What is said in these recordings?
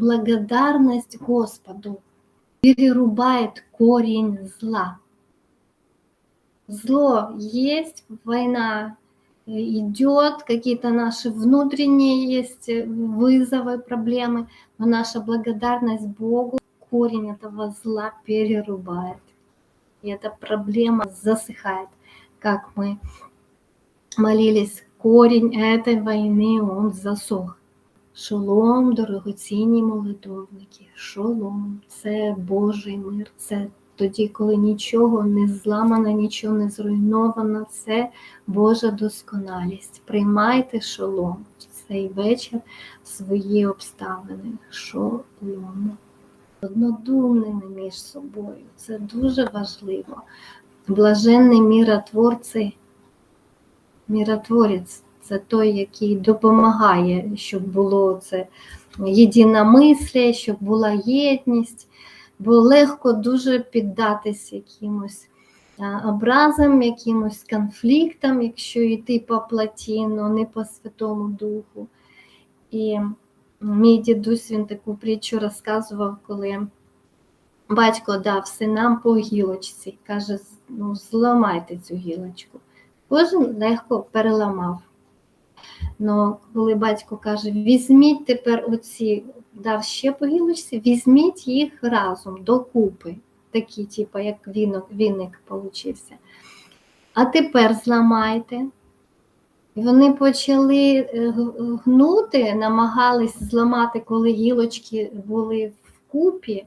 Благодарность Господу перерубает корень зла. Зло есть, война э, идет, какие-то наши внутренние есть э, вызовы, проблемы, но наша благодарность Богу корень этого зла перерубает. И эта проблема засыхает, как мы молились, корень этой войны, он засох. Шолом, дорогоцінні молитовники, шолом, це Божий мир, це тоді, коли нічого не зламано, нічого не зруйновано, це Божа досконалість. Приймайте шолом в цей вечір в свої обставини. Шолом. Однодумними між собою. Це дуже важливо. Блаженний міротворці, міротворець це той, який допомагає, щоб було це єдиномислі, щоб була єдність, бо легко дуже піддатись якимось образам, якимось конфліктам, якщо йти по платі, но не по Святому Духу. І мій дідусь він таку притчу розказував, коли батько дав синам по гілочці, каже, ну, зламайте цю гілочку. Кожен легко переламав. Но коли батько каже, візьміть тепер оці, дав ще по гілочці, візьміть їх разом докупи, такі, типу, як вінок, віник получився. А тепер зламайте. І вони почали е, гнути, намагались зламати, коли гілочки були вкупі,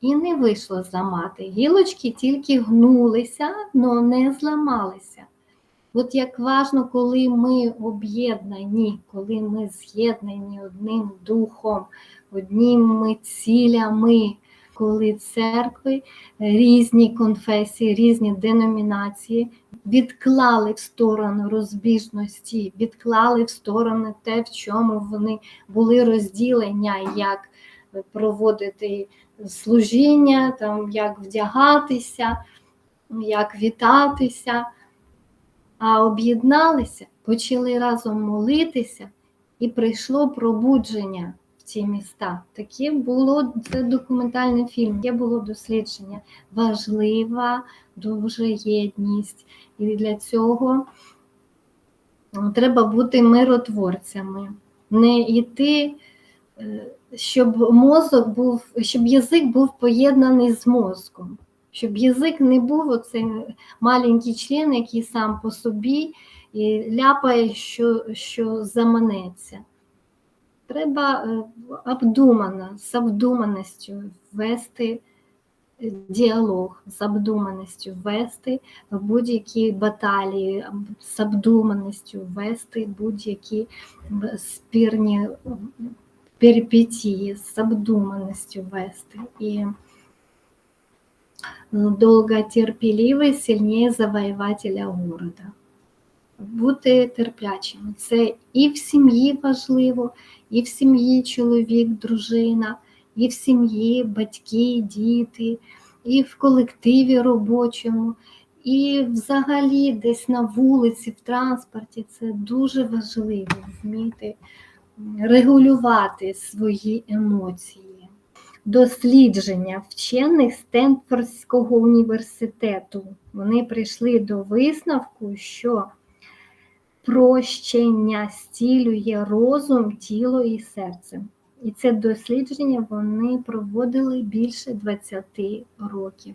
і не вийшло зламати. Гілочки тільки гнулися, але не зламалися. От як важно, коли ми об'єднані, коли ми з'єднані одним духом, одніми цілями, коли церкви, різні конфесії, різні деномінації відклали в сторону розбіжності, відклали в сторону те, в чому вони були розділення, як проводити служіння, там, як вдягатися, як вітатися а об'єдналися, почали разом молитися, і прийшло пробудження в ці міста. Таке було це документальний фільм, таке було дослідження. Важлива дуже єдність. І для цього треба бути миротворцями, не йти. Е, щоб мозок був, щоб язик був поєднаний з мозком щоб язик не був оцей маленький член, який сам по собі і ляпає, що, що заманеться. Треба е, обдумано, з обдуманістю вести діалог, з обдуманістю вести будь-які баталії, з обдуманістю вести будь-які спірні перипетії, з обдуманістю вести. І долготерпеливий сильніше завоювателя города. Бути терплячими. Це і в сім'ї важливо, і в сім'ї чоловік, дружина, і в сім'ї батьки, діти, і в колективі робочому, і взагалі десь на вулиці, в транспорті. Це дуже важливо вміти регулювати свої емоції дослідження вчених Стенфордського університету. Вони прийшли до висновку, що прощення стілює розум, тіло і серце. І це дослідження вони проводили більше 20 років.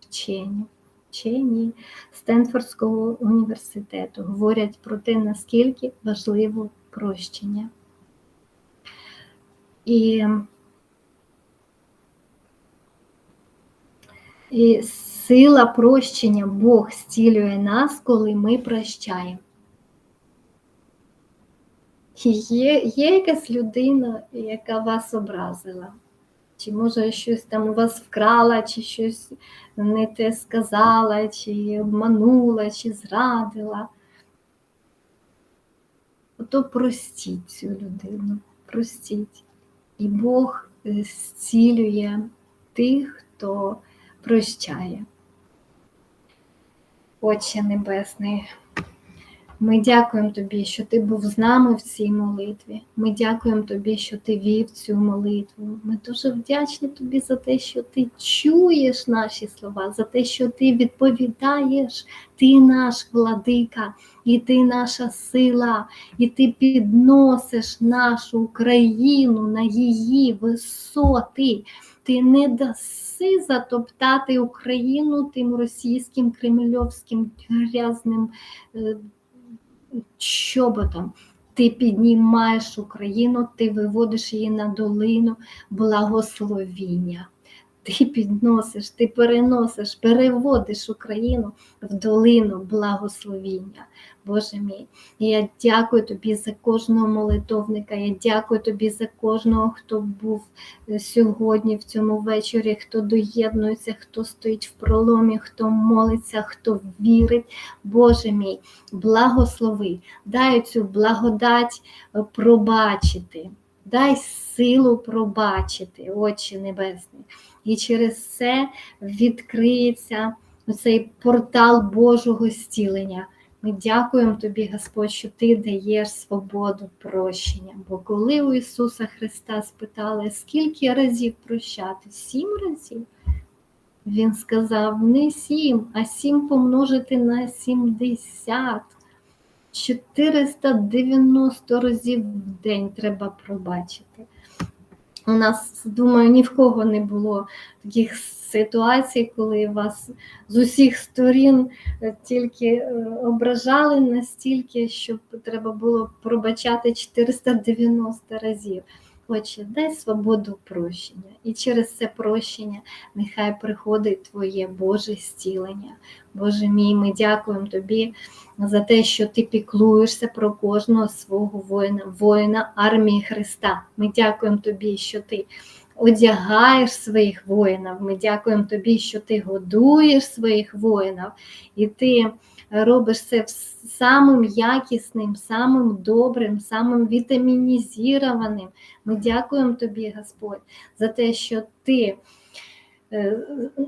Вчені. Вчені Стенфордського університету говорять про те, наскільки важливо прощення. І І сила прощення Бог зцілює нас, коли ми прощаємо. Є, є якась людина, яка вас образила, чи може щось там у вас вкрала, чи щось не те сказала, чи обманула, чи зрадила. Ото простіть цю людину, простіть. І Бог е, зцілює тих, хто прощає. Отче Небесний, Ми дякуємо тобі, що ти був з нами в цій молитві. Ми дякуємо тобі, що ти вів цю молитву. Ми дуже вдячні тобі за те, що ти чуєш наші слова, за те, що ти відповідаєш, ти наш владика, і ти наша сила, і ти підносиш нашу Україну на її висоти. Ти не даси затоптати Україну тим російським кремльовським грязним е, чоботом. Ти піднімаєш Україну, ти виводиш її на долину благословіння. Ти підносиш, ти переносиш, переводиш Україну в долину благословіння. Боже мій, я дякую тобі за кожного молитовника. Я дякую тобі за кожного, хто був е, сьогодні в цьому вечорі, хто доєднується, хто стоїть в проломі, хто молиться, хто вірить. Боже мій, благослови, дай цю благодать е, пробачити. Дай силу пробачити, Отче Небесний. І через це відкриється цей портал Божого зцілення. Ми дякуємо тобі, Господь, що ти даєш свободу прощення. Бо коли у Ісуса Христа спитали, скільки разів прощати? Сім разів. Він сказав не сім, а сім помножити на сімдесят. 490 разів в день треба пробачити. У нас, думаю, ні в кого не було таких ситуацій, коли вас з усіх сторін е, тільки е, ображали настільки, що треба було пробачати 490 разів. Отче, дай свободу прощення. І через це прощення нехай приходить Твоє Боже зцілення. Боже мій, ми дякуємо Тобі за те, що ти піклуєшся про кожного свого воїна, воїна армії Христа. Ми дякуємо Тобі, що ти одягаєш своїх воїнів. Ми дякуємо Тобі, що ти годуєш своїх воїнів, і ти робиш це самим якісним, самим добрим, самим вітамінізованим. Ми дякуємо Тобі, Господь, за те, що ти. Е,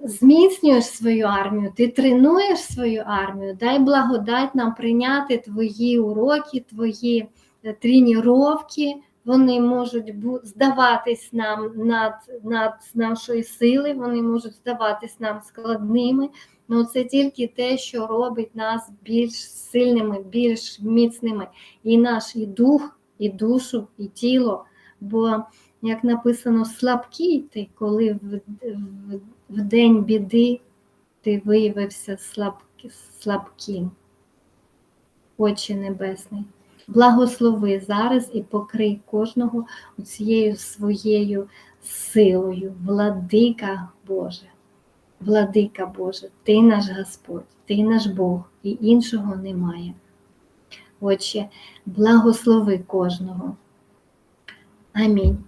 зміцнюєш свою армію, ти тренуєш свою армію, дай благодать нам прийняти твої уроки, твої е, тренування, вони можуть здаватись нам над над нашої сили, вони можуть здаватись нам складними. але це тільки те, що робить нас більш сильними, більш міцними. І наш і дух, і душу, і тіло. Бо як написано, слабкий ти, коли в, в, в день біди ти виявився слаб, слабким. Отче Небесний. Благослови зараз і покрий кожного цією своєю силою, владика Боже, владика Боже, Ти наш Господь, Ти наш Бог, і іншого немає. Отче, благослови кожного. Амінь.